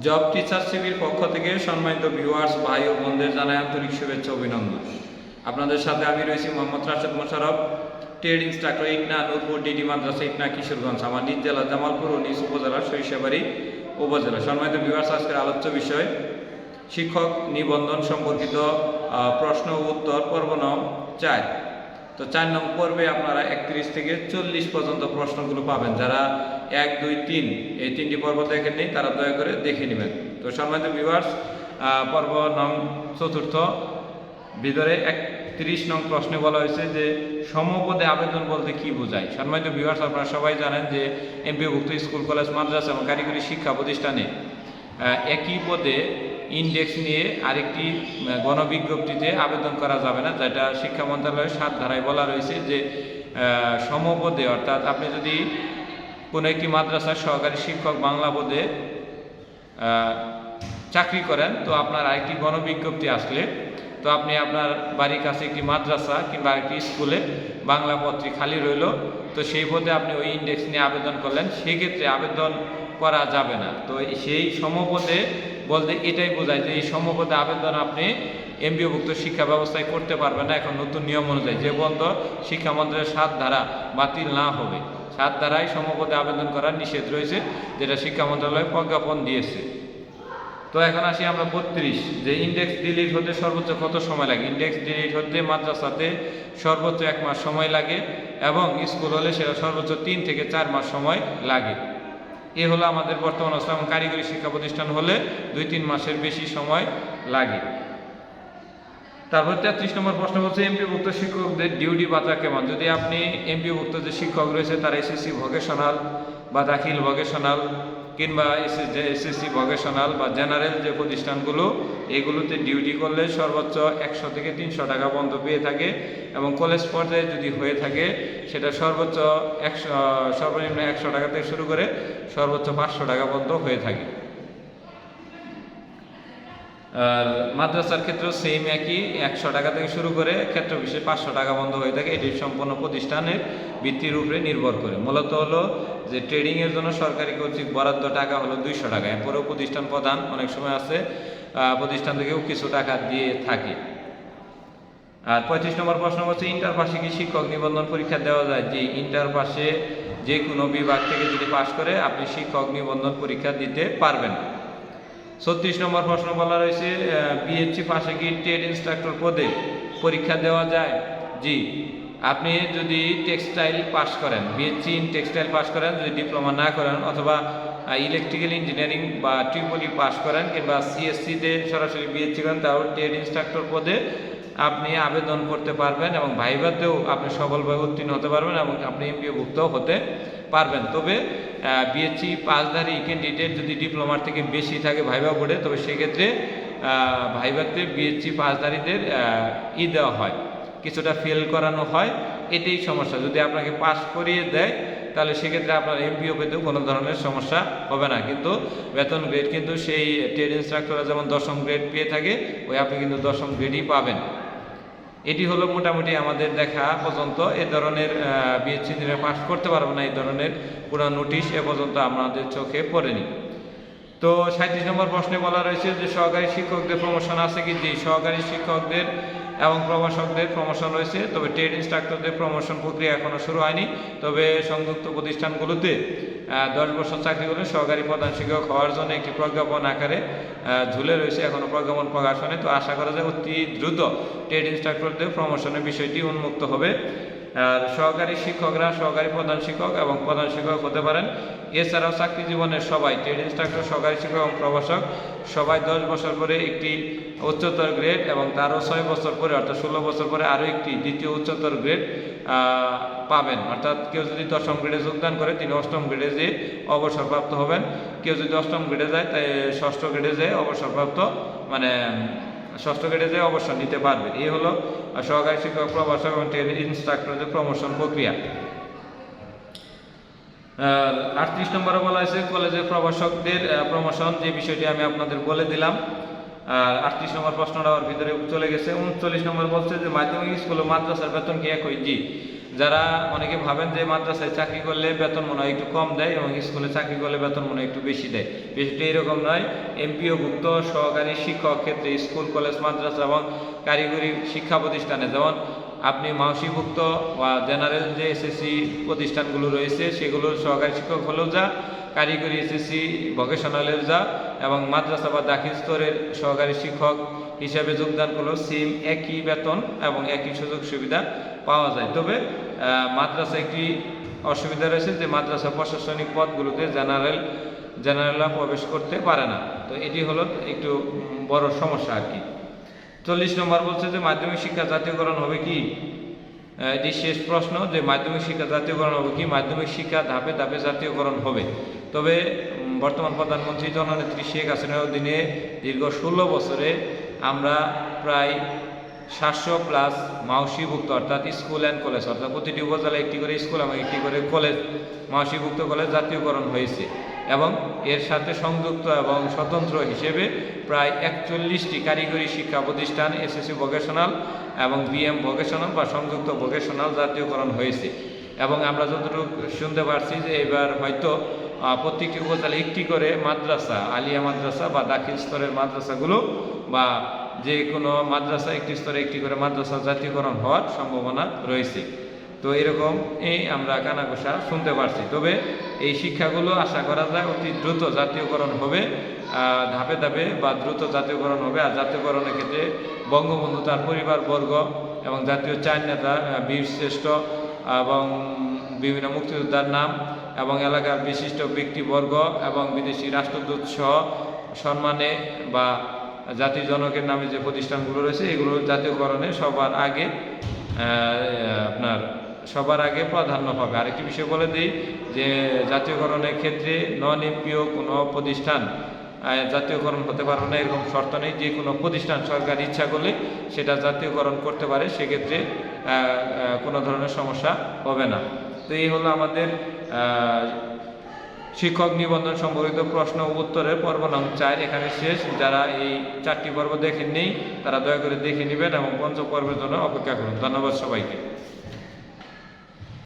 Job teacher শিবির পক্ষ থেকে সম্মানিত ভিউয়ার্স ভাই ও বোনদের জানাই আন্তরিক শুভেচ্ছা অভিনন্দন। আপনাদের সাথে আমি রয়েছি Mohammad Rashed Mosharraf trade instructor Itna, Nurpur DD মাদ্রাসা ইটনা, কিশোরগঞ্জ, আমার নিজ জেলা জামালপুর ও নিজ উপজেলা সরিষাবাড়ি উপজেলা। সম্মানিত ভিউয়ার্স আজকের আলোচ্য বিষয়, শিক্ষক নিবন্ধন সম্পর্কিত প্রশ্ন উত্তর পর্ব নং চার। তো চার নং পর্বে আপনারা একত্রিশ থেকে চল্লিশ পর্যন্ত প্রশ্নগুলো পাবেন। যারা এক, দুই, তিন, এই তিনটি পর্ব দেখেন নেই তারা দয়া করে দেখে নেবেন। তো সম্মানিত ভিউয়ার্স পর্ব নং চতুর্থ, ভিতরে একত্রিশ নং প্রশ্নে বলা হয়েছে যে, সমপদে আবেদন বলতে কি বোঝায়? সম্মানিত ভিউয়ার্স আপনারা সবাই জানেন যে এমপিভুক্ত স্কুল, কলেজ, মাদ্রাসা এবং কারিগরি শিক্ষা প্রতিষ্ঠানে একই পদে ইন্ডেক্স নিয়ে আরেকটি গণবিজ্ঞপ্তিতে আবেদন করা যাবে না, যেটা শিক্ষা মন্ত্রণালয়ের সাত ধারায় বলা রয়েছে যে সমপদে অর্থাৎ আপনি যদি কোনো একটি মাদ্রাসার সহকারী শিক্ষক বাংলা পদে চাকরি করেন, তো আপনার আরেকটি গণবিজ্ঞপ্তি আসলে, তো আপনি আপনার বাড়ির কাছে একটি মাদ্রাসা কিংবা আরেকটি স্কুলে বাংলা পত্রী খালি রইল, তো সেই পদে আপনি ওই ইন্ডেক্স নিয়ে আবেদন করলেন, সেক্ষেত্রে আবেদন করা যাবে না। তো সেই সমপদে বলতে এটাই বোঝায় যে এই সমপদে আবেদন আপনি এমবিওভুক্ত শিক্ষা ব্যবস্থায় করতে পারবেন না। এখন নতুন নিয়ম অনুযায়ী যে পর্যন্ত শিক্ষা মন্ত্রণালয়ের সাত ধারা বাতিল না হবে। সাত ধারায় সমপদে আবেদন করার নিষেধ রয়েছে, যেটা শিক্ষা মন্ত্রণালয় প্রজ্ঞাপন দিয়েছে। তো এখন আসি আমরা বত্রিশ, যে ইন্ডেক্স ডিলিট হতে সর্বোচ্চ কত সময় লাগে? ইন্ডেক্স ডিলিট হতে মাদ্রাসাতে সর্বোচ্চ এক মাস সময় লাগে এবং স্কুল হলে সেটা সর্বোচ্চ তিন থেকে চার মাস সময় লাগে। এ হলো আমাদের বর্তমান অবস্থা এবং কারিগরি শিক্ষা প্রতিষ্ঠান হলে দুই তিন মাসের বেশি সময় লাগে। তারপর তেত্রিশ নম্বর প্রশ্ন হচ্ছে এমপিভুক্ত শিক্ষকদের ডিউটি বাতা কেমন? যদি আপনি এমপিভুক্ত যে শিক্ষক রয়েছে, তারা এসএসসি ভোকেশনাল বা দাখিল ভোকেশনাল কিংবা এসএসসি ভোকেশনাল বা জেনারেল যে প্রতিষ্ঠানগুলো, এগুলোতে ডিউটি করলে সর্বোচ্চ একশো থেকে তিনশো টাকা পর্যন্ত পেয়ে থাকে এবং কলেজ পর্যায়ে যদি হয়ে থাকে, সেটা সর্বোচ্চ একশো, সর্বনিম্ন একশো টাকা থেকে শুরু করে সর্বোচ্চ পাঁচশো টাকা পর্যন্ত হয়ে থাকে। আর মাদ্রাসার ক্ষেত্রেও সেম একই, একশো টাকা থেকে শুরু করে ক্ষেত্র বিশেষে পাঁচশো টাকা বন্ধ হয়ে থাকে। এটি সম্পূর্ণ প্রতিষ্ঠানের ভিত্তির উপরে নির্ভর করে। মূলত হলো যে ট্রেডিংয়ের জন্য সরকারি কর্তৃক বরাদ্দ টাকা হলো দুইশো টাকা। এরপরেও প্রতিষ্ঠান প্রধান অনেক সময় আছে প্রতিষ্ঠান থেকেও কিছু টাকা দিয়ে থাকে। আর পঁয়ত্রিশ নম্বর প্রশ্ন হচ্ছে ইন্টার পাশে কি শিক্ষক নিবন্ধন পরীক্ষা দেওয়া যায়? যে ইন্টার পাশে যে কোনো বিভাগ থেকে যদি পাশ করে, আপনি শিক্ষক নিবন্ধন পরীক্ষা দিতে পারবেন। ছত্রিশ নম্বর প্রশ্ন বলা রয়েছে বিএসসি পাশে কি ট্রেড ইনস্ট্রাক্টর পদে পরীক্ষা দেওয়া যায়? জি। আপনি যদি টেক্সটাইল পাস করেন বিএসসি ইন টেক্সটাইল পাস করেন, যদি ডিপ্লোমা না করেন, অথবা ইলেকট্রিক্যাল ইঞ্জিনিয়ারিং বা ট্রিপলি পাস করেন, কিংবা সিএসসিতে সরাসরি বিএসসি করেন, তাহলে ট্রেড ইনস্ট্রাক্টর পদে আপনি আবেদন করতে পারবেন এবং ভাইভাতেও আপনি সফলভাবে উত্তীর্ণ হতে পারবেন এবং আপনি এমপিওভুক্ত হতে পারবেন। তবে বিএসসি পাসধারী ক্যান্ডিডেট যদি ডিপ্লোমার থেকে বেশি থাকে ভাইবা বোর্ডে, তবে সেক্ষেত্রে ভাইভাতে বিএসসি পাসধারীদের ই দেওয়া হয়। কিছুটা ফেল করানো হয়, এটাই সমস্যা। যদি আপনাকে পাস করিয়ে দেয়, তাহলে সেক্ষেত্রে আপনার এমপিও পেতেও কোনো ধরনের সমস্যা হবে না। কিন্তু বেতন গ্রেড কিন্তু সেই ট্রেড ইনস্ট্রাক্টররা যেমন দশম গ্রেড পেয়ে থাকে, ওই আপনি কিন্তু দশম গ্রেডই পাবেন। এটি হলো মোটামুটি আমাদের দেখা পর্যন্ত। এ ধরনের বিএসসি দিনে পাস করতে পারব না, এই ধরনের কোনো নোটিশ এ পর্যন্ত আমাদের চোখে পড়েনি। তো সাঁত্রিশ নম্বর প্রশ্নে বলা রয়েছে যে, সহকারী শিক্ষকদের প্রমোশন আছে কি? জি, সহকারী শিক্ষকদের এবং প্রভাষকদের প্রমোশন রয়েছে। তবে ট্রেড ইনস্ট্রাক্টরদের প্রমোশন প্রক্রিয়া এখনও শুরু হয়নি। তবে সংযুক্ত প্রতিষ্ঠানগুলোতে দশ বছর চাকরি করলেন, সহকারী প্রধান শিক্ষক হওয়ার জন্য একটি প্রজ্ঞাপন আকারে ঝুলে রয়েছে এখনও প্রজ্ঞাপন প্রকাশনে। তো আশা করা যায় অতি দ্রুত ট্রেড ইনস্ট্রাক্টরদের প্রমোশনের বিষয়টি উন্মুক্ত হবে। সহকারী শিক্ষকরা, সহকারী প্রধান শিক্ষক এবং প্রধান শিক্ষক হতে পারেন। এছাড়াও চাকরি জীবনের সবাই, ট্রেড ইনস্ট্রাক্টর, সহকারী শিক্ষক এবং প্রভাষক, সবাই দশ বছর পরে একটি উচ্চতর গ্রেড এবং তারও ছয় বছর পরে অর্থাৎ ষোলো বছর পরে আরও একটি দ্বিতীয় উচ্চতর গ্রেড পাবেন। অর্থাৎ কেউ যদি দশম গ্রেডে যোগদান করে, তিনি অষ্টম গ্রেডে যে অবসরপ্রাপ্ত হবেন। কেউ যদি অষ্টম গ্রেডে যায়, তাই ষষ্ঠ গ্রেডে যেয়ে অবসরপ্রাপ্ত মানে ষষ্ঠ গ্রেডে যে অবসর নিতে পারবে। এই হলো সহকারী শিক্ষক, প্রভাষক এবং ট্রেনিং ইনস্ট্রাক্টরদের প্রমোশন প্রক্রিয়া। আটত্রিশ নম্বরে বলা হয়েছে কলেজের প্রভাষকদের প্রমোশন যে বিষয়টি আমি আপনাদের বলে দিলাম আটত্রিশ নম্বর প্রশ্নটা ওর ভিতরে চলে গেছে। উনচল্লিশ নম্বর বলছে যে, মাধ্যমিক স্কুল ও মাদ্রাসার বেতন কি একই? জি, যারা অনেকে ভাবেন যে, মাদ্রাসায় চাকরি করলে বেতন মনে হয় একটু কম দেয় এবং স্কুলে চাকরি করলে বেতন মনে হয় একটু বেশি দেয়। বিষয়টি এরকম নয়। এমপিওভুক্ত সহকারী শিক্ষক ক্ষেত্রে স্কুল, কলেজ, মাদ্রাসা এবং কারিগরি শিক্ষা প্রতিষ্ঠানে যেমন আপনি মাউসিভুক্ত বা জেনারেল যে এসএসসি প্রতিষ্ঠানগুলো রয়েছে, সেগুলোর সহকারী শিক্ষক হলেও যা কারিগরি এসএসসি ভোকেশনালের যা এবং মাদ্রাসা বা দাখিল স্তরের সহকারী শিক্ষক হিসাবে যোগদান করলেও সেম একই বেতন এবং একই সুযোগ সুবিধা পাওয়া যায়। তবে মাদ্রাসা একটি অসুবিধা রয়েছে যে মাদ্রাসা প্রশাসনিক পদগুলোতে জেনারেল জেনারেলরা প্রবেশ করতে পারে না। তো এটি হলো একটু বড় সমস্যা আর কি। চল্লিশ নম্বর বলছে যে মাধ্যমিক শিক্ষা জাতীয়করণ হবে কি? এটি শেষ প্রশ্ন যে মাধ্যমিক শিক্ষা জাতীয়করণ হবে কি? মাধ্যমিক শিক্ষা ধাপে ধাপে জাতীয়করণ হবে। তবে বর্তমান প্রধানমন্ত্রী জননেত্রী শেখ হাসিনার অধীনে দীর্ঘ ষোলো বছরে আমরা প্রায় সাতশো প্লাস মাউসিভুক্ত অর্থাৎ স্কুল অ্যান্ড কলেজ অর্থাৎ প্রতিটি উপজেলায় একটি করে স্কুল এবং একটি করে কলেজ মাউসিভুক্ত কলেজ জাতীয়করণ হয়েছে এবং এর সাথে সংযুক্ত এবং স্বতন্ত্র হিসেবে প্রায় একচল্লিশটি কারিগরি শিক্ষা প্রতিষ্ঠান, এসএসসি ভোকেশনাল এবং বিএম ভোকেশনাল বা সংযুক্ত ভোকেশনাল জাতীয়করণ হয়েছে। এবং আমরা যতটুকু শুনতে পারছি যে এবার হয়তো প্রত্যেকটি উপজেলায় একটি করে মাদ্রাসা, আলিয়া মাদ্রাসা বা দাখিল স্তরের মাদ্রাসাগুলো বা যে কোনো মাদ্রাসা একটি স্তরে একটি করে মাদ্রাসা জাতীয়করণ হওয়ার সম্ভাবনা রয়েছে। তো এরকম এই আমরা কানাঘোষা শুনতে পারছি। তবে এই শিক্ষাগুলো আশা করা যায় অতি দ্রুত জাতীয়করণ হবে ধাপে ধাপে বা দ্রুত জাতীয়করণ হবে। আর জাতীয়করণের ক্ষেত্রে বঙ্গবন্ধু তার পরিবারবর্গ এবং জাতীয় চার নেতা বীর শ্রেষ্ঠ এবং বিভিন্ন মুক্তিযোদ্ধার নাম এবং এলাকার বিশিষ্ট ব্যক্তিবর্গ এবং বিদেশি রাষ্ট্রদূত সহ সম্মানে বা জাতির জনকের নামে যে প্রতিষ্ঠানগুলো রয়েছে, এগুলো জাতীয়করণে সবার আগে আপনার সবার আগে প্রাধান্য পাবে। আরেকটি বিষয় বলে দিই যে জাতীয়করণের ক্ষেত্রে নন এমপিও কোনো প্রতিষ্ঠান জাতীয়করণ হতে পারবে না, এরকম শর্ত নেই। যে কোনো প্রতিষ্ঠান সরকার ইচ্ছা করলে সেটা জাতীয়করণ করতে পারে, সেক্ষেত্রে কোনো ধরনের সমস্যা হবে না। তো এই হলো আমাদের শিক্ষক নিবন্ধন সম্পর্কিত প্রশ্ন উত্তরের পর্ব নং চার এখানে শেষ। যারা এই চারটি পর্ব দেখেননি, তারা দয়া করে দেখে নেবেন এবং পঞ্চম পর্বের জন্য অপেক্ষা করুন। ধন্যবাদ সবাইকে।